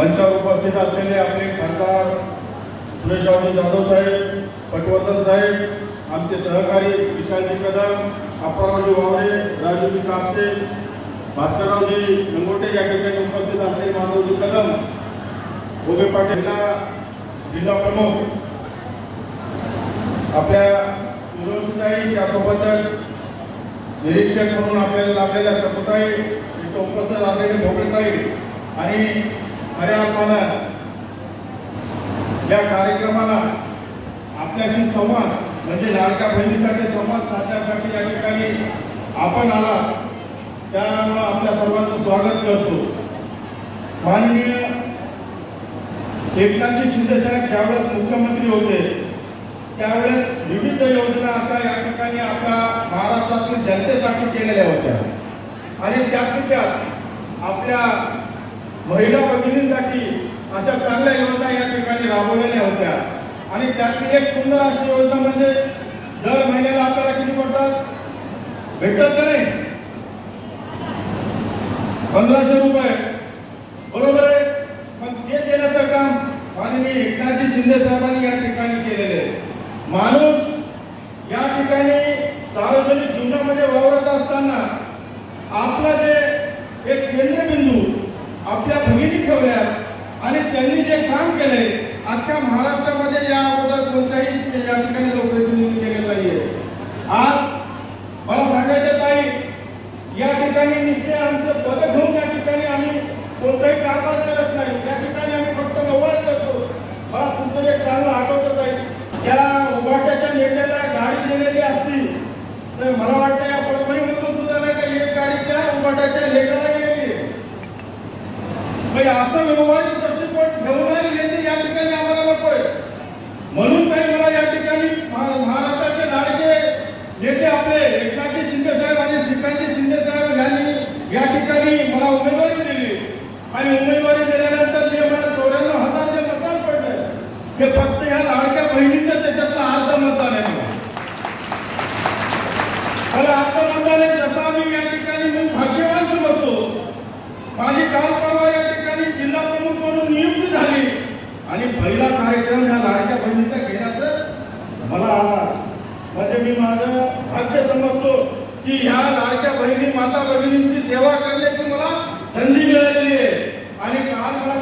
मंचावर उपस्थित असलेले आपले खासदार सुरेशरावजी जाधव साहेब पटवर्धन साहेब आमचे सहकारी विशालजी कदम अप्पारावजी वावरे राजूजी कापसे भास्कररावजी लंगोटे या ठिकाणी उपस्थित असलेले माधवजी कदम उभे पाटील जिल्हा प्रमुख आपल्या युनिव्हर्सिटी त्यासोबतच निरीक्षक म्हणून आपल्याला लाभलेल्या समुदाय इथं उपस्थित असलेले भोगेताई आणि खऱ्या अर्थानं या कार्यक्रमाला आपल्याशी संवाद म्हणजे लाडक्या बहिणीसाठी संवाद साधण्यासाठी या ठिकाणी आपण आला त्यामुळं आपल्या सर्वांचं स्वागत करतो. माननीय एकनाथजी शिंदेसाहेब ज्यावेळेस मुख्यमंत्री होते त्यावेळेस विविध योजना अशा या ठिकाणी आपल्या महाराष्ट्रातील जनतेसाठी केलेल्या होत्या. आणि त्यात त्यात आपल्या महिला भगिनींसाठी अशा चांगल्या योजना या ठिकाणी राबवलेल्या होत्या. आणि त्यातली एक सुंदर अशी योजना म्हणजे दर महिन्याला आपल्याला किती पडतात? भेटत का नाही? पंधराशे रुपये. बरोबर आहे? पण ते देण्याचं काम माननीय एकनाथजी शिंदे साहेबांनी या ठिकाणी केलेले आहे. माणूस या ठिकाणी सार्वजनिक जीवनामध्ये वावरत असताना आपलं जे एक केंद्रबिंदू आपल्या भगिनी ठेवल्या आणि त्यांनी जे काम केले अख्ख्या महाराष्ट्रामध्ये या अगोदर कोणत्याही या ठिकाणी लोकप्रतिनिधी केलेलं नाहीये. आज मला सांगायचं ताई या ठिकाणी निश्चय आमचं पद घेऊन या ठिकाणी आम्ही कोणताही कारभार करत नाही. या ठिकाणी आम्ही फक्त व्यवहार करतो. मला तुमचं जे चांगलं आठवतच आहे त्या उभाट्याच्या नेत्याला गाडी दिलेली असती तर मला वाटतं या परभणीमधून सुद्धा नाही का एक गाडी त्या उभाट्याच्या लेखाला गेलेली आहे. म्हणजे असं व्यवहार दृष्टिकोन ठेवणारे नेते या ठिकाणी आम्हाला नकोय म्हणून काही मला या ठिकाणी महा- महाराष्ट्राचे लाडके नेते आपले एकनाथजी शिंदे साहेब आणि श्रीकांतजी शिंदे साहेब यांनी या ठिकाणी मला उमेदवारी दिली आणि उमेदवारी दिल्यानंतर जे मला चौऱ्याण्णव हजार जे मतदान पडलं ते फक्त ह्या लाडक्या बहिणीचं त्याच्यातलं अर्ध मतदान आहे. मला अर्ध मतदान आहे जसं आम्ही या ठिकाणी मी भाग्यवान समजतो. माझी काल परवा या ठिकाणी जिल्हा प्रमुख म्हणून नियुक्ती झाली आणि पहिला कार्यक्रम ह्या लाडक्या बहिणीचा घेण्याचं मला आला म्हणजे मी माझं भाग्य समजतो की ह्या लाडक्या बहिणी माता भगिनींची सेवा करण्याची मला संधी मिळालेली आहे. आणि काल मला